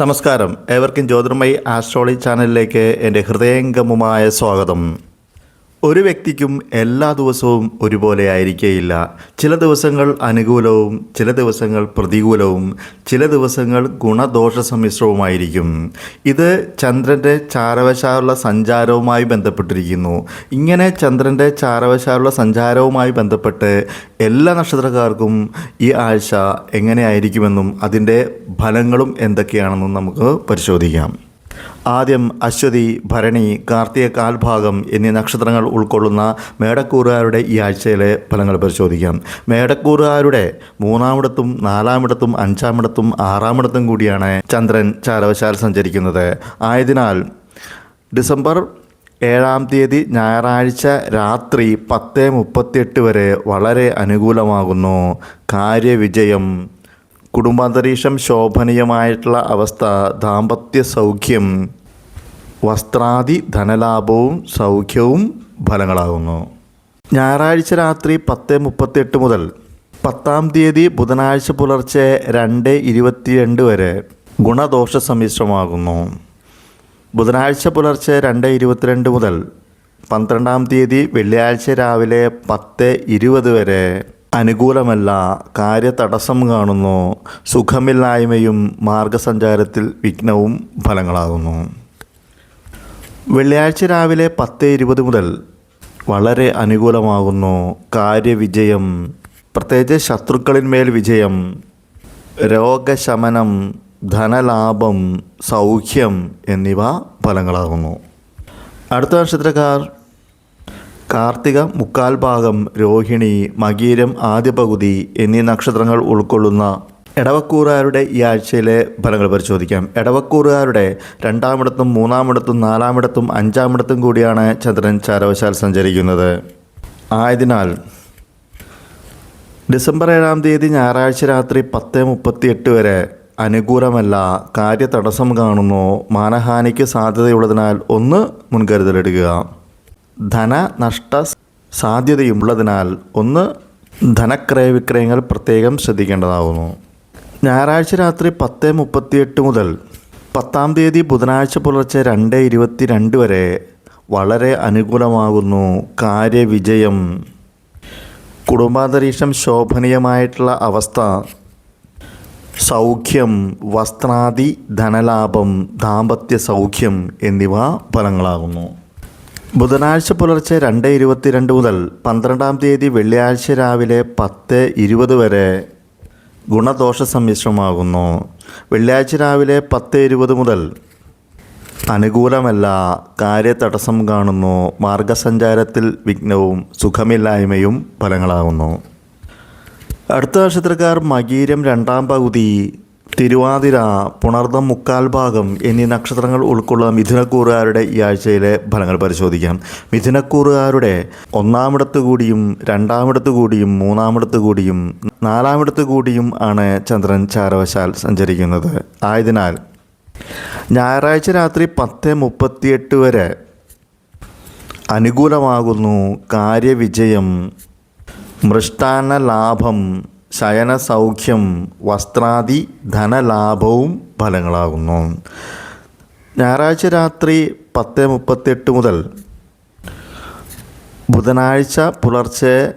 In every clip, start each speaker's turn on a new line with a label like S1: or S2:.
S1: നമസ്കാരം. ഏവർക്കും ജ്യോതിർമയി ആസ്ട്രോളജി ചാനലിലേക്ക് എന്റെ ഹൃദയംഗമമായ സ്വാഗതം. ഒരു വ്യക്തിക്കും എല്ലാ ദിവസവും ഒരുപോലെ ആയിരിക്കേയില്ല. ചില ദിവസങ്ങൾ അനുകൂലവും ചില ദിവസങ്ങൾ പ്രതികൂലവും ചില ദിവസങ്ങൾ ഗുണദോഷ സമ്മിശ്രവുമായിരിക്കും ഇത് ചന്ദ്രന്റെ ചാരവശാലുള്ള സഞ്ചാരവുമായി ബന്ധപ്പെട്ടിരിക്കുന്നു. ഇങ്ങനെ ചന്ദ്രന്റെ ചാരവശാലുള്ള സഞ്ചാരവുമായി ബന്ധപ്പെട്ട് എല്ലാ നക്ഷത്രക്കാർക്കും ഈ ആഴ്ച എങ്ങനെയായിരിക്കുമെന്നും അതിന്റെ ഫലങ്ങളും എന്തൊക്കെയാണെന്നും നമുക്ക് പരിശോധിക്കാം. ആദ്യം അശ്വതി ഭരണി കാർത്തിക കാൽഭാഗം എന്നീ നക്ഷത്രങ്ങൾ ഉൾക്കൊള്ളുന്ന മേടക്കൂറുകാരുടെ ഈ ആഴ്ചയിലെ ഫലങ്ങൾ പരിശോധിക്കാം. മേടക്കൂറുകാരുടെ മൂന്നാമിടത്തും നാലാമിടത്തും അഞ്ചാമിടത്തും ആറാമിടത്തും കൂടിയാണ് ചന്ദ്രൻ ചാരവശാൽ സഞ്ചരിക്കുന്നത്. ആയതിനാൽ ഡിസംബർ ഏഴാം തീയതി ഞായറാഴ്ച രാത്രി പത്ത് മുപ്പത്തിയെട്ട് വരെ വളരെ അനുകൂലമാകുന്നു. കാര്യവിജയം കുടുംബാന്തരീക്ഷം ശോഭനീയമായിട്ടുള്ള അവസ്ഥ ദാമ്പത്യ സൗഖ്യം വസ്ത്രാദി ധനലാഭവും സൗഖ്യവും ഫലങ്ങളാകുന്നു. ഞായറാഴ്ച രാത്രി പത്ത് മുപ്പത്തിയെട്ട് മുതൽ പത്താം തീയതി ബുധനാഴ്ച പുലർച്ചെ രണ്ട് ഇരുപത്തിരണ്ട് വരെ ഗുണദോഷ സമ്മിശ്രമാകുന്നു. ബുധനാഴ്ച പുലർച്ചെ രണ്ട് ഇരുപത്തിരണ്ട് മുതൽ പന്ത്രണ്ടാം തീയതി വെള്ളിയാഴ്ച രാവിലെ പത്ത് ഇരുപത് വരെ അനുകൂലമല്ല. കാര്യതടസ്സം കാണുന്നു. സുഖമില്ലായ്മയും മാർഗസഞ്ചാരത്തിൽ വിഘ്നവും ഫലങ്ങളാകുന്നു. വെള്ളിയാഴ്ച രാവിലെ പത്ത് ഇരുപത് മുതൽ വളരെ അനുകൂലമാകുന്നു. കാര്യവിജയം. പ്രത്യേകിച്ച് ശത്രുക്കളിന്മേൽ വിജയം. രോഗശമനം ധനലാഭം സൗഖ്യം എന്നിവ ഫലങ്ങളാകുന്നു. അടുത്ത നക്ഷത്രക്കാർ കാർത്തിക മുക്കാൽ ഭാഗം രോഹിണി മകീരം ആദ്യ പകുതി എന്നീ നക്ഷത്രങ്ങൾ ഉൾക്കൊള്ളുന്ന എടവക്കൂറുകാരുടെ ഈ ആഴ്ചയിലെ ഫലങ്ങൾ പരിശോധിക്കാം. എടവക്കൂറുകാരുടെ രണ്ടാമിടത്തും മൂന്നാമിടത്തും നാലാമിടത്തും അഞ്ചാമിടത്തും കൂടിയാണ് ചന്ദ്രൻ ചാരവശാൽ സഞ്ചരിക്കുന്നത്. ആയതിനാൽ ഡിസംബർ ഏഴാം തീയതി ഞായറാഴ്ച രാത്രി പത്ത് മുപ്പത്തിയെട്ട് വരെ അനുകൂലമല്ല കാര്യതടസ്സം കാണുന്നു. മാനഹാനിക്ക് സാധ്യതയുള്ളതിനാൽ ഒന്ന് മുൻകരുതലെടുക്കുക ധനനഷ്ട സാധ്യതയുള്ളതിനാൽ ഒന്ന് ധനക്രയ വിക്രയങ്ങൾ പ്രത്യേകം ശ്രദ്ധിക്കേണ്ടതാകുന്നു ഞായറാഴ്ച രാത്രി പത്ത് മുപ്പത്തിയെട്ട് മുതൽ പത്താം തീയതി ബുധനാഴ്ച പുലർച്ചെ രണ്ട് ഇരുപത്തി രണ്ട് വരെ വളരെ അനുകൂലമാകുന്നു കാര്യവിജയം. കുടുംബാന്തരീക്ഷം ശോഭനീയമായിട്ടുള്ള അവസ്ഥ. സൗഖ്യം വസ്ത്രാദി ധനലാഭം ദാമ്പത്യ സൗഖ്യം എന്നിവ ഫലങ്ങളാകുന്നു. ബുധനാഴ്ച പുലർച്ചെ രണ്ട് ഇരുപത്തിരണ്ട് മുതൽ പന്ത്രണ്ടാം തീയതി വെള്ളിയാഴ്ച രാവിലെ പത്ത് ഇരുപത് വരെ ഗുണദോഷ സമ്മിശ്രമാകുന്നു. വെള്ളിയാഴ്ച രാവിലെ പത്ത് ഇരുപത് മുതൽ അനുകൂലമല്ല കാര്യതടസ്സം കാണുന്നു. മാർഗസഞ്ചാരത്തിൽ വിഘ്നവും സുഖമില്ലായ്മയും ഫലങ്ങളാകുന്നു അടുത്ത നക്ഷത്രക്കാർ മകീരം രണ്ടാം പകുതി തിരുവാതിര പുണർദം മുക്കാൽ ഭാഗം എന്നീ നക്ഷത്രങ്ങൾ ഉൾക്കൊള്ളുന്ന മിഥുനക്കൂറുകാരുടെ ഈ ആഴ്ചയിലെ ഫലങ്ങൾ പരിശോധിക്കാം. മിഥുനക്കൂറുകാരുടെ ഒന്നാമിടത്ത് കൂടിയും രണ്ടാമിടത്ത് കൂടിയും മൂന്നാമിടത്ത് കൂടിയും നാലാമിടത്ത് കൂടിയും ആണ് ചന്ദ്രൻ ചാരവശാൽ സഞ്ചരിക്കുന്നത്. ആയതിനാൽ ഞായറാഴ്ച രാത്രി പത്ത് മുപ്പത്തിയെട്ട് വരെ അനുകൂലമാകുന്നു കാര്യവിജയം മൃഷ്ടാന്ന ലാഭം ശയന സൗഖ്യം വസ്ത്രാദി ധനലാഭവും ഫലങ്ങളാകുന്നു. ഞായറാഴ്ച രാത്രി പത്ത് മുപ്പത്തെട്ട് മുതൽ ബുധനാഴ്ച പുലർച്ചെ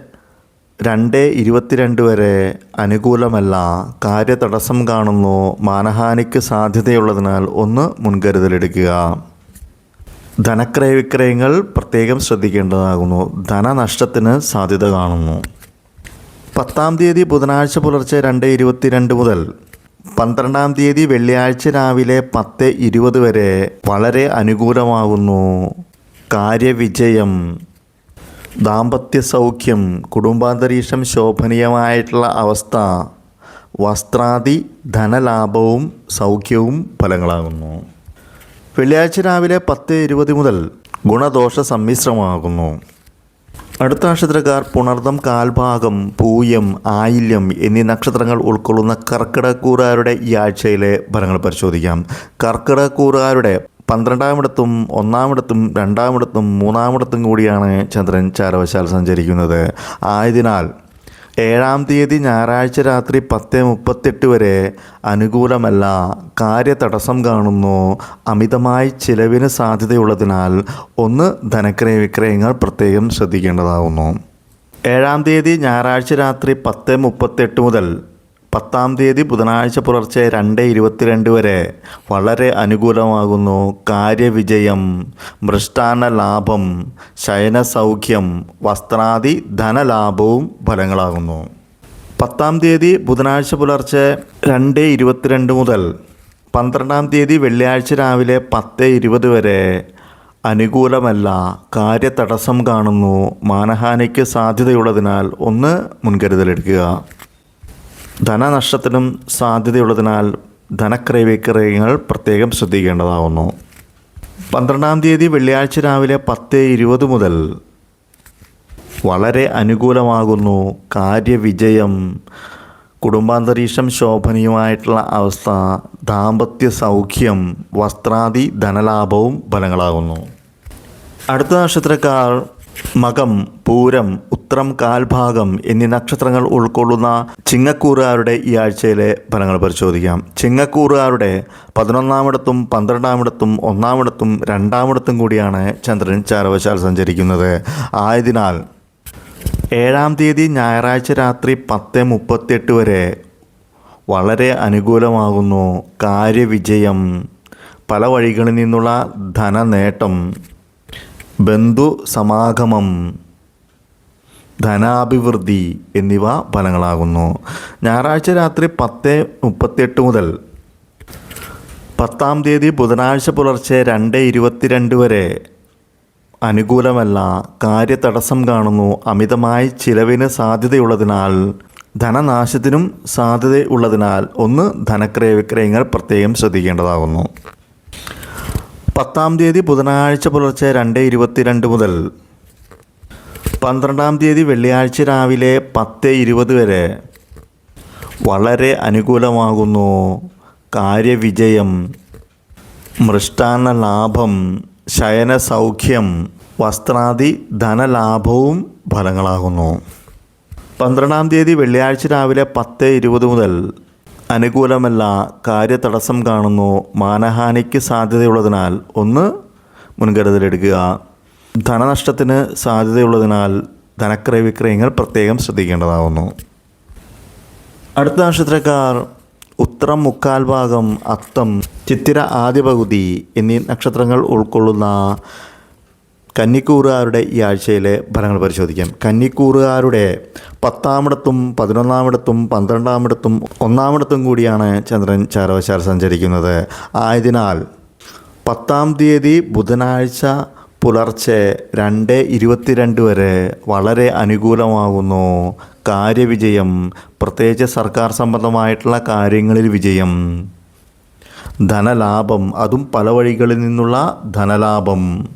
S1: രണ്ട് ഇരുപത്തിരണ്ട് വരെ അനുകൂലമല്ല കാര്യതടസ്സം കാണുന്നു. മാനഹാനിക്ക് സാധ്യതയുള്ളതിനാൽ ഒന്ന് മുൻകരുതലെടുക്കുക. ധനക്രയ വിക്രയങ്ങൾ പ്രത്യേകം ശ്രദ്ധിക്കേണ്ടതാകുന്നു. ധനനഷ്ടത്തിന് സാധ്യത കാണുന്നു. പത്താം തീയതി ബുധനാഴ്ച പുലർച്ചെ രണ്ട് ഇരുപത്തിരണ്ട് മുതൽ പന്ത്രണ്ടാം തീയതി വെള്ളിയാഴ്ച രാവിലെ പത്ത് ഇരുപത് വരെ വളരെ അനുകൂലമാകുന്നു. കാര്യവിജയം ദാമ്പത്യ സൗഖ്യം കുടുംബാന്തരീക്ഷം ശോഭനീയമായിട്ടുള്ള അവസ്ഥ വസ്ത്രാദി ധനലാഭവും സൗഖ്യവും ഫലങ്ങളാകുന്നു. വെള്ളിയാഴ്ച രാവിലെ പത്ത് ഇരുപത് മുതൽ ഗുണദോഷ സമ്മിശ്രമാകുന്നു. അടുത്ത നക്ഷത്രക്കാർ പുണർദം കാൽഭാഗം പൂയം ആയില്യം എന്നീ നക്ഷത്രങ്ങൾ ഉൾക്കൊള്ളുന്ന കർക്കിടക്കൂറുകാരുടെ ഈ ആഴ്ചയിലെ ഫലങ്ങൾ പരിശോധിക്കാം. കർക്കിടക്കൂറുകാരുടെ പന്ത്രണ്ടാമിടത്തും ഒന്നാമിടത്തും രണ്ടാമിടത്തും മൂന്നാമിടത്തും കൂടിയാണ് ചന്ദ്രൻ ചാരവശാൽ സഞ്ചരിക്കുന്നത്. ആയതിനാൽ ഏഴാം തീയതി ഞായറാഴ്ച രാത്രി പത്ത് മുപ്പത്തെട്ട് വരെ അനുകൂലമല്ല. കാര്യതടസ്സം കാണുന്നു. അമിതമായി ചിലവിന് സാധ്യതയുള്ളതിനാൽ ഒന്ന് ധനക്രയ വിക്രയങ്ങൾ പ്രത്യേകം ശ്രദ്ധിക്കേണ്ടതാകുന്നു ഏഴാം തീയതി ഞായറാഴ്ച രാത്രി പത്ത് മുപ്പത്തെട്ട് മുതൽ പത്താം തീയതി ബുധനാഴ്ച പുലർച്ചെ രണ്ട് ഇരുപത്തിരണ്ട് വരെ വളരെ അനുകൂലമാകുന്നു കാര്യവിജയം മൃഷ്ടാന ലാഭം ശയനസൗഖ്യം വസ്ത്രാദി ധനലാഭവും ഫലങ്ങളാകുന്നു. പത്താം തീയതി ബുധനാഴ്ച പുലർച്ചെ രണ്ട് ഇരുപത്തിരണ്ട് മുതൽ പന്ത്രണ്ടാം തീയതി വെള്ളിയാഴ്ച രാവിലെ പത്ത് ഇരുപത് വരെ അനുകൂലമല്ല കാര്യതടസ്സം കാണുന്നു. മാനഹാനിക്ക് സാധ്യതയുള്ളതിനാൽ ഒന്ന് മുൻകരുതലെടുക്കുക. ധനനഷ്ടത്തിനും സാധ്യതയുള്ളതിനാൽ ധനക്രയ വിക്രയങ്ങൾ പ്രത്യേകം ശ്രദ്ധിക്കേണ്ടതാവുന്നു. പന്ത്രണ്ടാം തീയതി വെള്ളിയാഴ്ച രാവിലെ പത്ത് ഇരുപത് മുതൽ വളരെ അനുകൂലമാകുന്നു. കാര്യവിജയം കുടുംബാന്തരീക്ഷം ശോഭനീയമായിട്ടുള്ള അവസ്ഥ ദാമ്പത്യ സൗഖ്യം വസ്ത്രാദി ധനലാഭവും ഫലങ്ങളാകുന്നു. അടുത്ത നക്ഷത്രക്കാർ മകം പൂരം ഉത്രം കാൽഭാഗം എന്നീ നക്ഷത്രങ്ങൾ ഉൾക്കൊള്ളുന്ന ചിങ്ങക്കൂറുകാരുടെ ഈ ആഴ്ചയിലെ ഫലങ്ങൾ പരിശോധിക്കാം. ചിങ്ങക്കൂറുകാരുടെ പതിനൊന്നാമിടത്തും പന്ത്രണ്ടാമിടത്തും ഒന്നാമിടത്തും രണ്ടാമിടത്തും കൂടിയാണ് ചന്ദ്രൻ ചാരവശാൽ സഞ്ചരിക്കുന്നത്. ആയതിനാൽ ഏഴാം തീയതി ഞായറാഴ്ച രാത്രി പത്ത് മുപ്പത്തിയെട്ട് വരെ വളരെ അനുകൂലമാകുന്നു. കാര്യവിജയം. പല വഴികളിൽ നിന്നുള്ള ധനനേട്ടം. ബന്ധു സമാഗമം ധനാഭിവൃദ്ധി എന്നിവ ഫലങ്ങളാകുന്നു. ഞായറാഴ്ച രാത്രി പത്ത് മുപ്പത്തിയെട്ട് മുതൽ പത്താം തീയതി ബുധനാഴ്ച പുലർച്ചെ രണ്ട് ഇരുപത്തിരണ്ട് വരെ അനുകൂലമല്ല കാര്യതടസ്സം കാണുന്നു. അമിതമായി ചിലവിന് സാധ്യതയുള്ളതിനാൽ ധനനാശത്തിനും സാധ്യതയുള്ളതിനാൽ ഒന്ന് ധനക്രയ വിക്രയങ്ങൾ പ്രത്യേകം ശ്രദ്ധിക്കേണ്ടതാകുന്നു. പത്താം തീയതി ബുധനാഴ്ച പുലർച്ചെ രണ്ട് ഇരുപത്തിരണ്ട് മുതൽ. പന്ത്രണ്ടാം തീയതി വെള്ളിയാഴ്ച രാവിലെ പത്ത് ഇരുപത് വരെ. വളരെ അനുകൂലമാകുന്നു. കാര്യവിജയം. മൃഷ്ടാന്ന ലാഭം ശയന സൗഖ്യം വസ്ത്രാദി ധനലാഭവും ഫലങ്ങളാകുന്നു. പന്ത്രണ്ടാം തീയതി വെള്ളിയാഴ്ച രാവിലെ പത്ത് ഇരുപത് മുതൽ. അനുകൂലമല്ല കാര്യതടസ്സം കാണുന്നു. മാനഹാനിക്ക് സാധ്യതയുള്ളതിനാൽ ഒന്ന് മുൻകരുതലെടുക്കുക. ധനനഷ്ടത്തിന് സാധ്യതയുള്ളതിനാൽ ധനക്രയ വിക്രയങ്ങൾ പ്രത്യേകം ശ്രദ്ധിക്കേണ്ടതാകുന്നു അടുത്ത നക്ഷത്രക്കാർ ഉത്തരം മുക്കാൽ ഭാഗം അത്തം ചിത്തിര ആദ്യ പകുതി എന്നീ നക്ഷത്രങ്ങൾ ഉൾക്കൊള്ളുന്ന കന്നിക്കൂറുകാരുടെ ഈ ആഴ്ചയിലെ ഫലങ്ങൾ പരിശോധിക്കാം. കന്നിക്കൂറുകാരുടെ പത്താമിടത്തും പതിനൊന്നാമിടത്തും പന്ത്രണ്ടാമിടത്തും ഒന്നാമിടത്തും കൂടിയാണ് ചന്ദ്രൻ ചാരവശാൽ സഞ്ചരിക്കുന്നത്. ആയതിനാൽ പത്താം തീയതി ബുധനാഴ്ച പുലർച്ചെ രണ്ട് ഇരുപത്തിരണ്ട് വരെ വളരെ അനുകൂലമാകുന്നു. കാര്യവിജയം പ്രത്യേകിച്ച് സർക്കാർ സംബന്ധമായിട്ടുള്ള കാര്യങ്ങളിൽ വിജയം. ധനലാഭം അതും പല വഴികളിൽ നിന്നുള്ള ധനലാഭം.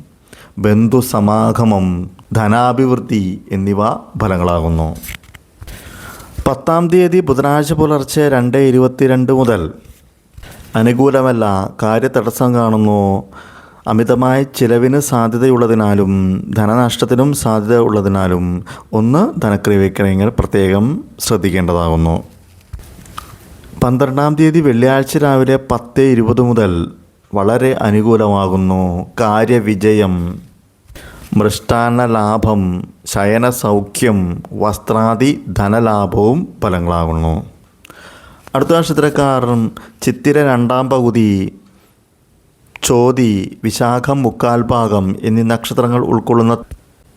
S1: ബന്ധുസമാഗമം ധനാഭിവൃദ്ധി എന്നിവ ഫലങ്ങളാകുന്നു. പത്താം തീയതി ബുധനാഴ്ച പുലർച്ചെ രണ്ട് ഇരുപത്തിരണ്ട് മുതൽ അനുകൂലമല്ല കാര്യതടസ്സം കാണുന്നു. അമിതമായ ചിലവിന് സാധ്യതയുള്ളതിനാലും ധനനഷ്ടത്തിനും സാധ്യത ഉള്ളതിനാലും ഒന്ന് ധനക്രിയ വിക്രയങ്ങൾ പ്രത്യേകം ശ്രദ്ധിക്കേണ്ടതാകുന്നു. പന്ത്രണ്ടാം തീയതി വെള്ളിയാഴ്ച രാവിലെ പത്ത് ഇരുപത് മുതൽ വളരെ അനുകൂലമാകുന്നു. കാര്യവിജയം മൃഷ്ടാന്ന ലാഭം ശയന സൗഖ്യം വസ്ത്രാദി ധനലാഭവും ഫലങ്ങളാകുന്നു. അടുത്ത നക്ഷത്രക്കാരൻ ചിത്തിര രണ്ടാം പകുതി ചോതി വിശാഖം മുക്കാൽ ഭാഗം എന്നീ നക്ഷത്രങ്ങൾ ഉൾക്കൊള്ളുന്ന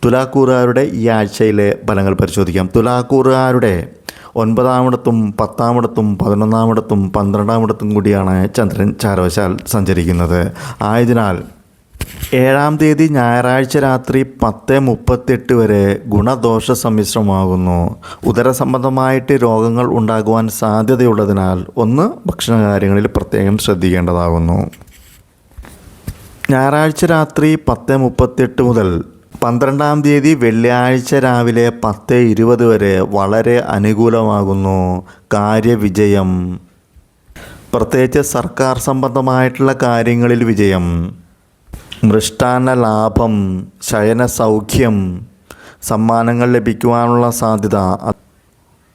S1: തുലാക്കൂറുകാരുടെ ഈ ആഴ്ചയിലെ ഫലങ്ങൾ പരിശോധിക്കാം. തുലാക്കൂറുകാരുടെ ഒൻപതാമിടത്തും പത്താമിടത്തും പതിനൊന്നാമിടത്തും പന്ത്രണ്ടാമിടത്തും കൂടിയാണ് ചന്ദ്രൻ ചാരവശാൽ സഞ്ചരിക്കുന്നത്. ആയതിനാൽ ഏഴാം തീയതി ഞായറാഴ്ച രാത്രി പത്ത് മുപ്പത്തെട്ട് വരെ ഗുണദോഷ സമ്മിശ്രമാകുന്നു ഉദരസംബന്ധമായിട്ട് രോഗങ്ങൾ ഉണ്ടാകുവാൻ സാധ്യതയുള്ളതിനാൽ ഒന്ന് ഭക്ഷണകാര്യങ്ങളിൽ പ്രത്യേകം ശ്രദ്ധിക്കേണ്ടതാകുന്നു. ഞായറാഴ്ച രാത്രി പത്ത് മുപ്പത്തെട്ട് മുതൽ പന്ത്രണ്ടാം തീയതി വെള്ളിയാഴ്ച രാവിലെ പത്ത് ഇരുപത് വരെ വളരെ അനുകൂലമാകുന്നു കാര്യവിജയം. പ്രത്യേകിച്ച് സർക്കാർ സംബന്ധമായിട്ടുള്ള കാര്യങ്ങളിൽ വിജയം. മൃഷ്ടാന ലാഭം ശയന സൗഖ്യം സമ്മാനങ്ങൾ ലഭിക്കുവാനുള്ള സാധ്യത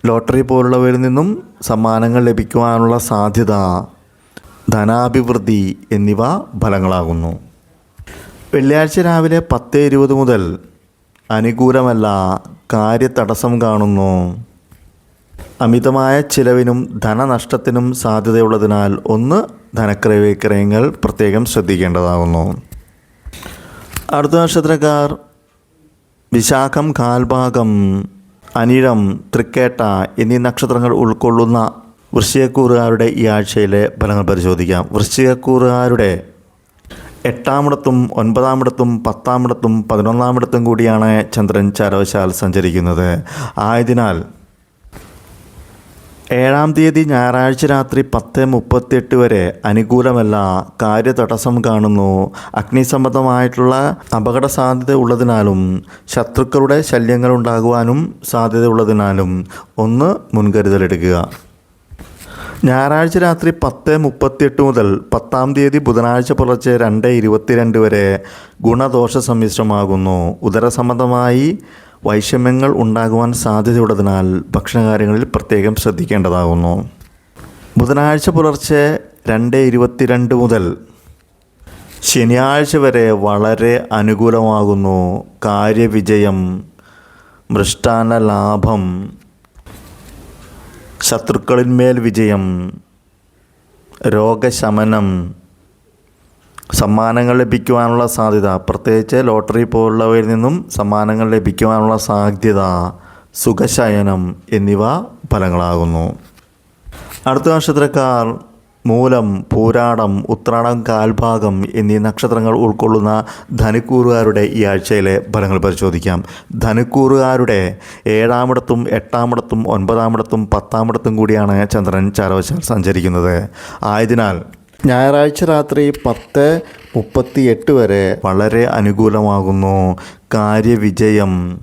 S1: ലോട്ടറി പോലുള്ളവരിൽ നിന്നും സമ്മാനങ്ങൾ ലഭിക്കുവാനുള്ള സാധ്യത ധനാഭിവൃദ്ധി എന്നിവ ഫലങ്ങളാകുന്നു. വെള്ളിയാഴ്ച രാവിലെ പത്ത് ഇരുപത് മുതൽ അനുകൂലമല്ല കാര്യതടസ്സം കാണുന്നു. അമിതമായ ചിലവിനും ധനനഷ്ടത്തിനും സാധ്യതയുള്ളതിനാൽ ഒന്ന് ധനക്രയ വിക്രയങ്ങൾ പ്രത്യേകം ശ്രദ്ധിക്കേണ്ടതാകുന്നു അടുത്ത നക്ഷത്രക്കാർ വിശാഖം കാൽഭാഗം അനിഴം തൃക്കേട്ട എന്നീ നക്ഷത്രങ്ങൾ ഉൾക്കൊള്ളുന്ന വൃശ്ചികക്കൂറുകാരുടെ ഈ ആഴ്ചയിലെ ഫലങ്ങൾ പരിശോധിക്കാം. വൃശ്ചികക്കൂറുകാരുടെ എട്ടാമിടത്തും ഒൻപതാമിടത്തും പത്താമിടത്തും പതിനൊന്നാമിടത്തും കൂടിയാണ് ചന്ദ്രൻ ചാരവശാൽ സഞ്ചരിക്കുന്നത്. ആയതിനാൽ ഏഴാം തീയതി ഞായറാഴ്ച രാത്രി പത്ത് മുപ്പത്തിയെട്ട് വരെ അനുകൂലമല്ല കാര്യതടസ്സം കാണുന്നു. അഗ്നിസംബന്ധമായിട്ടുള്ള അപകട സാധ്യത ഉള്ളതിനാലും ശത്രുക്കളുടെ ശല്യങ്ങൾ ഉണ്ടാകുവാനും സാധ്യത ഉള്ളതിനാലും ഒന്ന് മുൻകരുതലെടുക്കുക. ഞായറാഴ്ച രാത്രി പത്ത് മുപ്പത്തിയെട്ട് മുതൽ പത്താം തീയതി ബുധനാഴ്ച പുലർച്ചെ രണ്ട് ഇരുപത്തിരണ്ട് വരെ ഗുണദോഷ സമ്മിശ്രമാകുന്നു. ഉദരസംബന്ധമായി വൈഷമ്യങ്ങൾ ഉണ്ടാകുവാൻ സാധ്യതയുള്ളതിനാൽ ഭക്ഷണകാര്യങ്ങളിൽ പ്രത്യേകം ശ്രദ്ധിക്കേണ്ടതാകുന്നു. ബുധനാഴ്ച പുലർച്ചെ രണ്ട് ഇരുപത്തിരണ്ട് മുതൽ ശനിയാഴ്ച വരെ വളരെ അനുകൂലമാകുന്നു. കാര്യവിജയം മൃഷ്ടാന ലാഭം ശത്രുക്കളിന്മേൽ വിജയം രോഗശമനം സമ്മാനങ്ങൾ ലഭിക്കുവാനുള്ള സാധ്യത പ്രത്യേകിച്ച് ലോട്ടറി പോലുള്ളവയിൽ നിന്നും സമ്മാനങ്ങൾ ലഭിക്കുവാനുള്ള സാധ്യത സുഖശയനം എന്നിവ ഫലങ്ങളാകുന്നു. അടുത്ത നക്ഷത്രക്കാർ മൂലം പൂരാടം ഉത്രാടം കാൽഭാഗം എന്നീ നക്ഷത്രങ്ങൾ ഉൾക്കൊള്ളുന്ന ധനുക്കൂറുകാരുടെ ഈ ആഴ്ചയിലെ ഫലങ്ങൾ പരിശോധിക്കാം. ധനുക്കൂറുകാരുടെ ഏഴാമിടത്തും എട്ടാമിടത്തും ഒൻപതാമിടത്തും പത്താമിടത്തും കൂടിയാണ് ചന്ദ്രൻ ചാരവശാൽ സഞ്ചരിക്കുന്നത്. ആയതിനാൽ ഞായറാഴ്ച രാത്രി പത്ത് മുപ്പത്തി എട്ട് വരെ വളരെ അനുകൂലമാകുന്നു. കാര്യവിജയം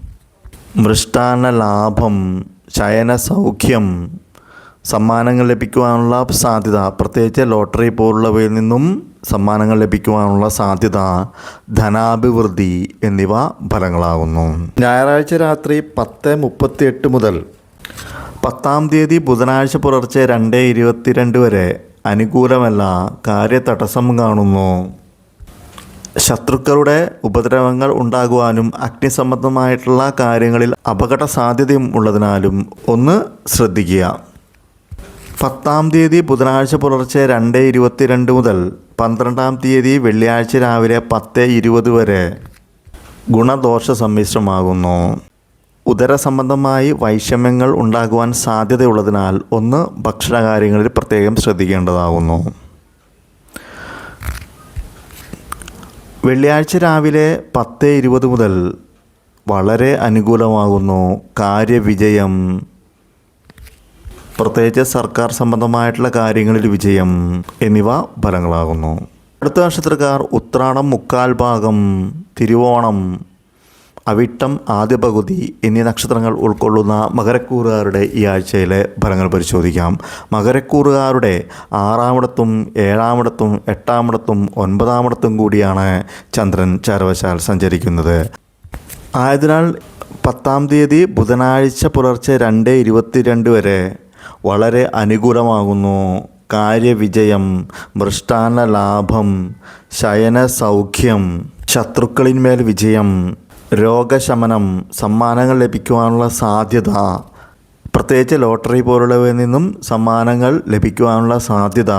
S1: മൃഷ്ടാന ലാഭം ശയന സൗഖ്യം സമ്മാനങ്ങൾ ലഭിക്കുവാനുള്ള സാധ്യത. പ്രത്യേകിച്ച് ലോട്ടറി പോലുള്ളവയിൽ നിന്നും സമ്മാനങ്ങൾ ലഭിക്കുവാനുള്ള സാധ്യത ധനാഭിവൃദ്ധി എന്നിവ ഫലങ്ങളാകുന്നു. ഞായറാഴ്ച രാത്രി പത്ത് മുപ്പത്തി എട്ട് മുതൽ പത്താം തീയതി ബുധനാഴ്ച പുലർച്ചെ രണ്ട് ഇരുപത്തിരണ്ട് വരെ അനുകൂലമല്ല കാര്യതടസ്സം കാണുന്നു. ശത്രുക്കളുടെ ഉപദ്രവങ്ങൾ ഉണ്ടാകുവാനും അഗ്നിസംബന്ധമായിട്ടുള്ള കാര്യങ്ങളിൽ അപകട സാധ്യതയും ഉള്ളതിനാലും ഒന്ന് ശ്രദ്ധിക്കുക. പത്താം തീയതി ബുധനാഴ്ച പുലർച്ചെ രണ്ട് ഇരുപത്തിരണ്ട് മുതൽ പന്ത്രണ്ടാം തീയതി വെള്ളിയാഴ്ച രാവിലെ പത്ത് ഇരുപത് വരെ ഗുണദോഷ സമ്മിശ്രമാകുന്നു. ഉദര സംബന്ധമായി വൈഷമ്യങ്ങൾ ഉണ്ടാകുവാൻ സാധ്യതയുള്ളതിനാൽ ഒന്ന് ഭക്ഷണകാര്യങ്ങളിൽ പ്രത്യേകം ശ്രദ്ധിക്കേണ്ടതാകുന്നു. വെള്ളിയാഴ്ച രാവിലെ പത്ത് ഇരുപത് മുതൽ വളരെ അനുകൂലമാകുന്നു. കാര്യവിജയം പ്രത്യേകിച്ച് സർക്കാർ സംബന്ധമായിട്ടുള്ള കാര്യങ്ങളിൽ വിജയം എന്നിവ ഫലങ്ങളാകുന്നു. അടുത്ത നക്ഷത്രക്കാർ ഉത്രാടം മുക്കാൽ ഭാഗം തിരുവോണം അവിട്ടം ആദ്യ പകുതി എന്നീ നക്ഷത്രങ്ങൾ ഉൾക്കൊള്ളുന്ന മകരക്കൂറുകാരുടെ ഈ ആഴ്ചയിലെ ഫലങ്ങൾ പരിശോധിക്കാം. മകരക്കൂറുകാരുടെ ആറാമിടത്തും ഏഴാമിടത്തും എട്ടാമിടത്തും ഒൻപതാമിടത്തും കൂടിയാണ് ചന്ദ്രൻ ചാരവശാൽ സഞ്ചരിക്കുന്നത്. ആയതിനാൽ പത്താം തീയതി ബുധനാഴ്ച പുലർച്ചെ രണ്ട് ഇരുപത്തിരണ്ട് വരെ വളരെ അനുകൂലമാകുന്നു. കാര്യവിജയം മൃഷ്ടാന ലാഭം ശയന സൗഖ്യം ശത്രുക്കളിന്മേൽ വിജയം രോഗശമനം സമ്മാനങ്ങൾ ലഭിക്കുവാനുള്ള സാധ്യത പ്രത്യേകിച്ച് ലോട്ടറി പോലുള്ളവയിൽ നിന്നും സമ്മാനങ്ങൾ ലഭിക്കുവാനുള്ള സാധ്യത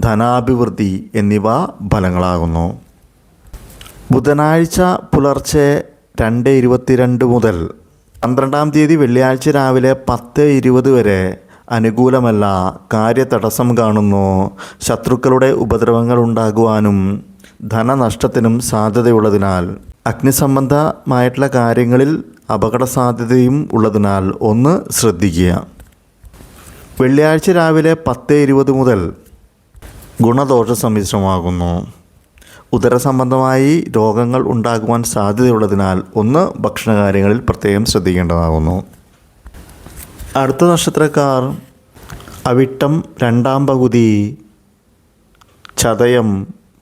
S1: ധനാഭിവൃദ്ധി എന്നിവ ഫലങ്ങളാകുന്നു. ബുധനാഴ്ച പുലർച്ചെ രണ്ട് ഇരുപത്തിരണ്ട് മുതൽ പന്ത്രണ്ടാം തീയതി വെള്ളിയാഴ്ച രാവിലെ പത്ത് ഇരുപത് വരെ അനുകൂലമല്ല. കാര്യതടസ്സം കാണുന്നു. ശത്രുക്കളുടെ ഉപദ്രവങ്ങൾ ഉണ്ടാകുവാനും ധനനഷ്ടത്തിനും സാധ്യതയുള്ളതിനാൽ. അഗ്നിസംബന്ധമായിട്ടുള്ള കാര്യങ്ങളിൽ അപകട സാധ്യതയും ഉള്ളതിനാൽ ഒന്ന് ശ്രദ്ധിക്കുക. വെള്ളിയാഴ്ച രാവിലെ പത്ത് ഇരുപത് മുതൽ ഗുണദോഷ സമ്മിശ്രമാകുന്നു ഉദരസംബന്ധമായി രോഗങ്ങൾ ഉണ്ടാകുവാൻ സാധ്യതയുള്ളതിനാൽ ഒന്ന് ഭക്ഷണകാര്യങ്ങളിൽ പ്രത്യേകം ശ്രദ്ധിക്കേണ്ടതാകുന്നു. അടുത്ത നക്ഷത്രക്കാർ അവിട്ടം രണ്ടാം പകുതി ചതയം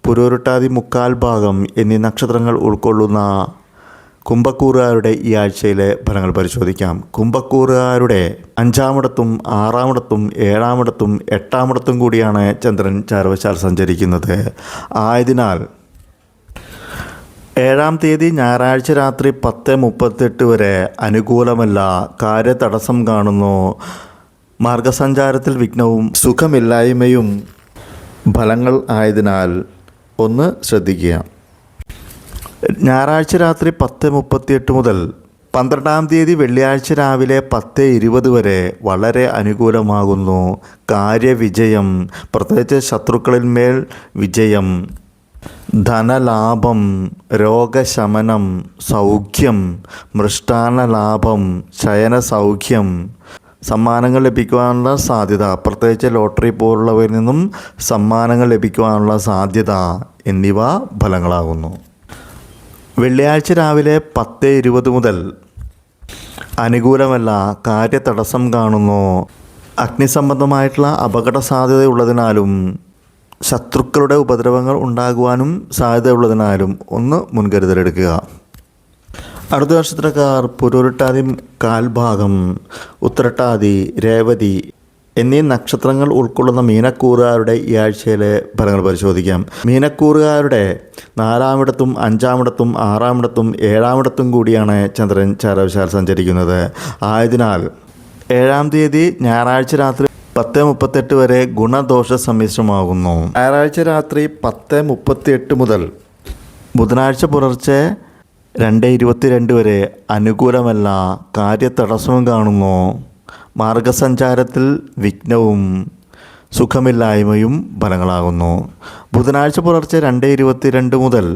S1: പുരോരുട്ടാതി മുക്കാൽ ഭാഗം എന്നീ നക്ഷത്രങ്ങൾ ഉൾക്കൊള്ളുന്ന കുംഭക്കൂറുകാരുടെ ഈ ആഴ്ചയിലെ ഫലങ്ങൾ പരിശോധിക്കാം. കുംഭക്കൂറുകാരുടെ അഞ്ചാമിടത്തും ആറാമിടത്തും ഏഴാമിടത്തും എട്ടാമിടത്തും കൂടിയാണ് ചന്ദ്രൻ ചാരവശാൽ സഞ്ചരിക്കുന്നത്. ആയതിനാൽ ഏഴാം തീയതി ഞായറാഴ്ച രാത്രി പത്ത് മുപ്പത്തെട്ട് വരെ അനുകൂലമല്ല കാര്യതടസ്സം കാണുന്നു. മാർഗസഞ്ചാരത്തിൽ വിഘ്നവും സുഖമില്ലായ്മയും ഫലങ്ങൾ ആയതിനാൽ ഒന്ന് ശ്രദ്ധിക്കുക. ഞായറാഴ്ച രാത്രി പത്ത് മുപ്പത്തിയെട്ട് മുതൽ പന്ത്രണ്ടാം തീയതി വെള്ളിയാഴ്ച രാവിലെ പത്ത് ഇരുപത് വരെ വളരെ അനുകൂലമാകുന്നു. കാര്യവിജയം പ്രത്യേകിച്ച് ശത്രുക്കളിന്മേൽ വിജയം ധനലാഭം രോഗശമനം സൗഖ്യം മൃഷ്ടാനലാഭം ശയനസൗഖ്യം ശയന സൗഖ്യം സമ്മാനങ്ങൾ ലഭിക്കുവാനുള്ള സാധ്യത പ്രത്യേകിച്ച് ലോട്ടറി പോലുള്ളവയിൽ നിന്നും സമ്മാനങ്ങൾ ലഭിക്കുവാനുള്ള സാധ്യത എന്നിവ ഫലങ്ങളാകുന്നു. വെള്ളിയാഴ്ച രാവിലെ പത്ത് ഇരുപത് മുതൽ അനുകൂലമല്ല കാര്യതടസ്സം കാണുന്നു. അഗ്നിസംബന്ധമായിട്ടുള്ള അപകട സാധ്യതയുള്ളതിനാലും ശത്രുക്കളുടെ ഉപദ്രവങ്ങൾ ഉണ്ടാകുവാനും സാധ്യതയുള്ളതിനാലും ഒന്ന് മുൻകരുതലെടുക്കുക. അടുത്ത നക്ഷത്രക്കാർ പുരുരുട്ടാതി കാൽഭാഗം ഉത്തരട്ടാതി രേവതി എന്നീ നക്ഷത്രങ്ങൾ ഉൾക്കൊള്ളുന്ന മീനക്കൂറുകാരുടെ ഈ ആഴ്ചയിലെ ഫലങ്ങൾ പരിശോധിക്കാം. മീനക്കൂറുകാരുടെ നാലാമിടത്തും അഞ്ചാമിടത്തും ആറാമിടത്തും ഏഴാമിടത്തും കൂടിയാണ് ചന്ദ്രൻ ചാരവശാൽ സഞ്ചരിക്കുന്നത്. ആയതിനാൽ ഏഴാം തീയതി ഞായറാഴ്ച രാത്രി പത്ത് മുപ്പത്തെട്ട് വരെ ഗുണദോഷ സമ്മിശ്രമാകുന്നു ഞായറാഴ്ച രാത്രി പത്ത് മുപ്പത്തിയെട്ട് മുതൽ ബുധനാഴ്ച പുലർച്ചെ രണ്ട് ഇരുപത്തിരണ്ട് വരെ അനുകൂലമല്ല കാര്യതടസ്സവും കാണുന്നു. മാർഗസഞ്ചാരത്തിൽ വിഘ്നവും സുഖമില്ലായ്മയും ഫലങ്ങളാകുന്നു. ബുധനാഴ്ച പുലർച്ചെ രണ്ട് ഇരുപത്തിരണ്ട് മുതൽ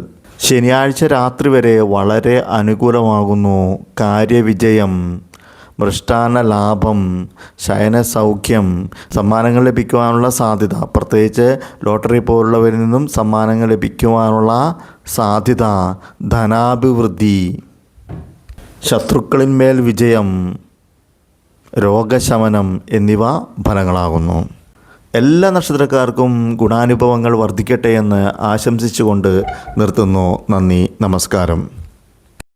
S1: ശനിയാഴ്ച രാത്രി വരെ വളരെ അനുകൂലമാകുന്നു. കാര്യവിജയം മൃഷ്ടാന ലാഭം ശയന സൗഖ്യം സമ്മാനങ്ങൾ ലഭിക്കുവാനുള്ള സാധ്യത. പ്രത്യേകിച്ച് ലോട്ടറി പോലുള്ളവരിൽ നിന്നും സമ്മാനങ്ങൾ ലഭിക്കുവാനുള്ള സാധ്യത. ധനാഭിവൃദ്ധി. ശത്രുക്കളിന്മേൽ വിജയം രോഗശമനം എന്നിവ ഫലങ്ങളാകുന്നു. എല്ലാ നക്ഷത്രക്കാർക്കും ഗുണാനുഭവങ്ങൾ വർദ്ധിക്കട്ടെ എന്ന് ആശംസിച്ചുകൊണ്ട് നിർത്തുന്നു. നന്ദി നമസ്കാരം.